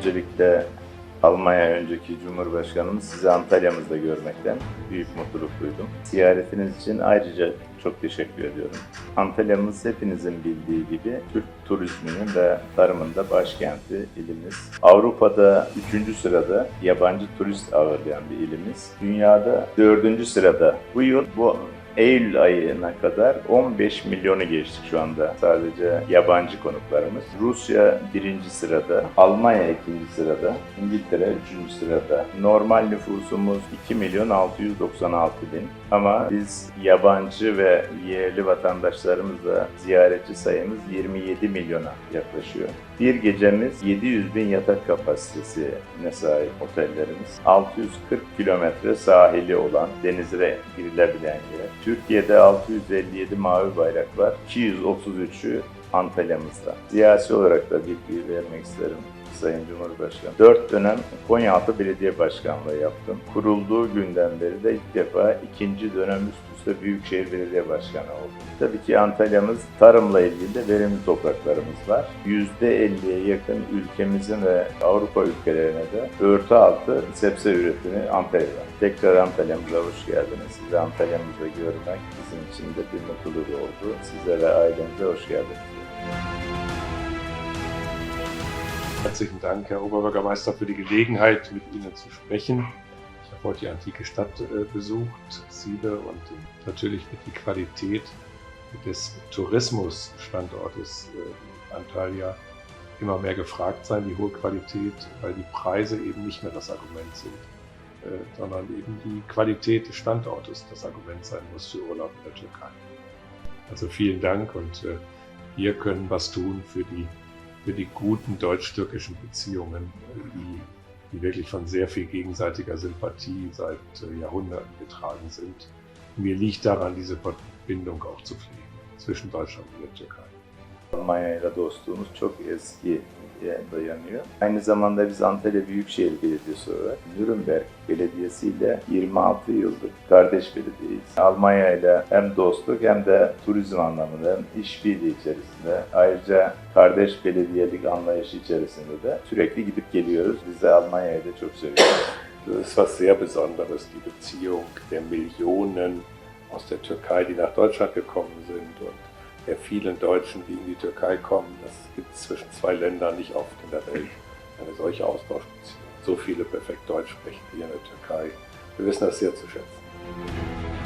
Öncelikle Almanya önceki Cumhurbaşkanımız sizi Antalya'mızda görmekten büyük mutluluk duydum. Ziyaretiniz için ayrıca çok teşekkür ediyorum. Antalya'mız hepinizin bildiği gibi Türk turizminin ve tarımın da başkenti ilimiz. Avrupa'da 3. sırada yabancı turist ağırlayan bir ilimiz. Dünyada 4. sırada. Bu yıl bu Eylül ayına kadar 15 milyonu geçtik şu anda sadece yabancı konuklarımız. Rusya birinci sırada, Almanya ikinci sırada, İngiltere üçüncü sırada. Normal nüfusumuz 2 milyon 696 bin ama biz yabancı ve yerli vatandaşlarımızla ziyaretçi sayımız 27 milyona yaklaşıyor. Bir gecemiz 700 bin yatak kapasitesine sahip otellerimiz. 640 kilometre sahili olan denize girilebilen yer. Türkiye'de 657 mavi bayrak var. 233'ü Antalya'mızda. Siyasi olarak da bilgi vermek isterim. Sayın Cumhurbaşkanı. Dört dönem Konyaaltı Belediye Başkanlığı yaptım. Kurulduğu günden beri de ilk defa ikinci dönem üst üste Büyükşehir Belediye Başkanı oldum. Tabii ki Antalya'mız tarımla ilgili de verimli topraklarımız var. %50'ye yakın ülkemizin ve Avrupa ülkelerine de örtü altı sebze üretimi Antalya'da. Tekrar Antalya'mıza hoş geldiniz. Sizi Antalya'mızda görmek bizim için de bir mutluluk oldu. Size ve ailenize hoş geldiniz. Herzlichen Dank, Herr Oberbürgermeister, für die Gelegenheit, mit Ihnen zu sprechen. Ich habe heute die antike Stadt äh, besucht, Siebe, und natürlich wird die Qualität des Tourismusstandortes äh, Antalya immer mehr gefragt sein, die hohe Qualität, weil die Preise eben nicht mehr das Argument sind, äh, sondern eben die Qualität des Standortes das Argument sein muss für Urlaub in der Türkei. Also vielen Dank und wir können was tun für die für die guten deutsch-türkischen Beziehungen, die, die wirklich von sehr viel gegenseitiger Sympathie seit äh, Jahrhunderten getragen sind. Mir liegt daran, diese Verbindung auch zu pflegen zwischen Deutschland und der Türkei. Ile dostluğumuz çok dayanıyor. Aynı zamanda biz Antalya Büyükşehir Belediyesi olarak Nürnberg Belediyesi ile 26 yıldır kardeş belediyeyiz. Almanya ile hem dostluk hem de turizm anlamında hem işbirliği içerisinde ayrıca kardeş belediyelik anlayışı içerisinde de sürekli gidip geliyoruz. Biz de Almanya'yı da çok seviyoruz. Das ist was sehr Besonderes, die Beziehung der Millionen aus der Türkei, die nach Deutschland gekommen sind und der vielen Deutschen, die in die Türkei kommen. Das gibt es zwischen zwei Ländern nicht oft in der Welt, eine solche Austauschbeziehung. So viele perfekt Deutsch sprechen hier in der Türkei. Wir wissen das sehr zu schätzen.